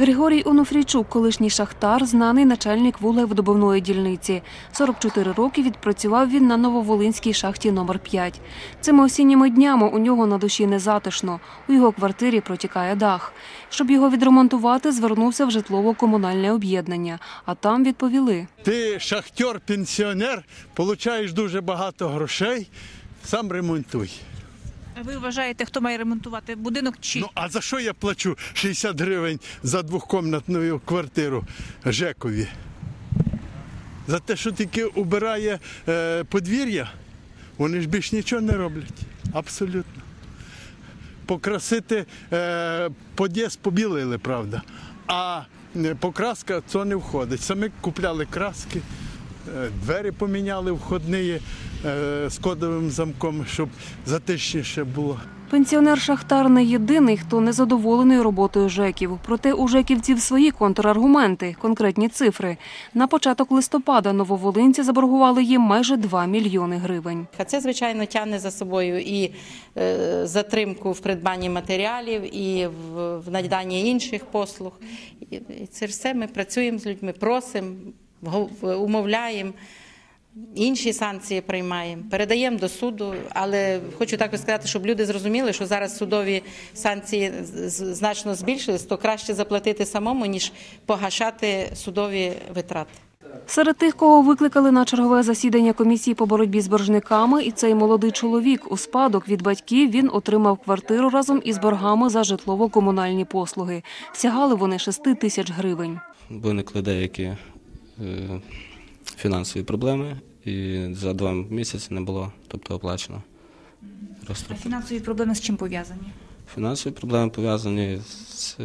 Григорій Онуфрійчук, колишній шахтар, знаний начальник вуглевидобувної дільниці. 44 роки відпрацював він на Нововолинській шахті номер 5 Цими осінніми днями у нього на душі незатишно. У його квартирі протікає дах. Щоб його відремонтувати, звернувся в житлово-комунальне об'єднання. А там відповіли. Ти шахтер-пенсіонер, получаєш дуже багато грошей, сам ремонтуй. А ви вважаєте, хто має ремонтувати будинок чи Ну а за що я плачу 60 гривень за двохкомнатну квартиру Жекові? За те, що тільки убирає е, подвір'я, вони ж більш нічого не роблять. Абсолютно. Покрасити е, под'їзд побілили, правда. А е, покраска це не входить. Самі купляли краски, двері поміняли входні е, з кодовим замком, щоб затишніше було. Пенсіонер-шахтар не єдиний, хто не задоволений роботою ЖЕКів. Проте у ЖЕКівців свої контраргументи, конкретні цифри. На початок листопада нововолинці заборгували їм майже 2 мільйони гривень. А це, звичайно, тягне за собою і е, затримку в придбанні матеріалів, і в, наданні інших послуг. І, це все ми працюємо з людьми, просимо, умовляємо. Інші санкції приймаємо, передаємо до суду, але хочу також сказати, щоб люди зрозуміли, що зараз судові санкції значно збільшились, то краще заплатити самому, ніж погашати судові витрати. Серед тих, кого викликали на чергове засідання комісії по боротьбі з боржниками, і цей молодий чоловік у спадок від батьків він отримав квартиру разом із боргами за житлово-комунальні послуги. Сягали вони 6 тисяч гривень. виникли деякі фінансові проблеми, і за два місяці не було тобто, оплачено. А фінансові проблеми з чим пов'язані? Фінансові проблеми пов'язані з,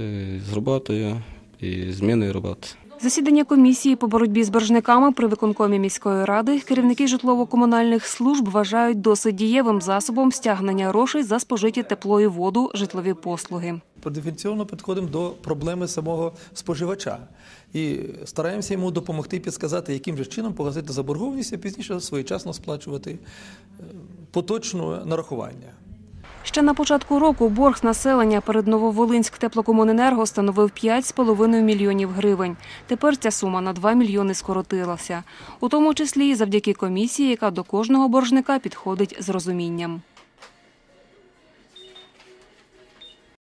з роботою і зміною роботи. Засідання комісії по боротьбі з боржниками при виконкомі міської ради керівники житлово-комунальних служб вважають досить дієвим засобом стягнення грошей за спожиті тепло воду, житлові послуги. Диференційовано підходимо до проблеми самого споживача і стараємося йому допомогти підсказати, яким же чином погасити заборгованість і пізніше своєчасно сплачувати е, поточне нарахування. Ще на початку року борг з населення перед Нововолинськ теплокомуненерго становив 5,5 мільйонів гривень. Тепер ця сума на 2 мільйони скоротилася. У тому числі і завдяки комісії, яка до кожного боржника підходить з розумінням.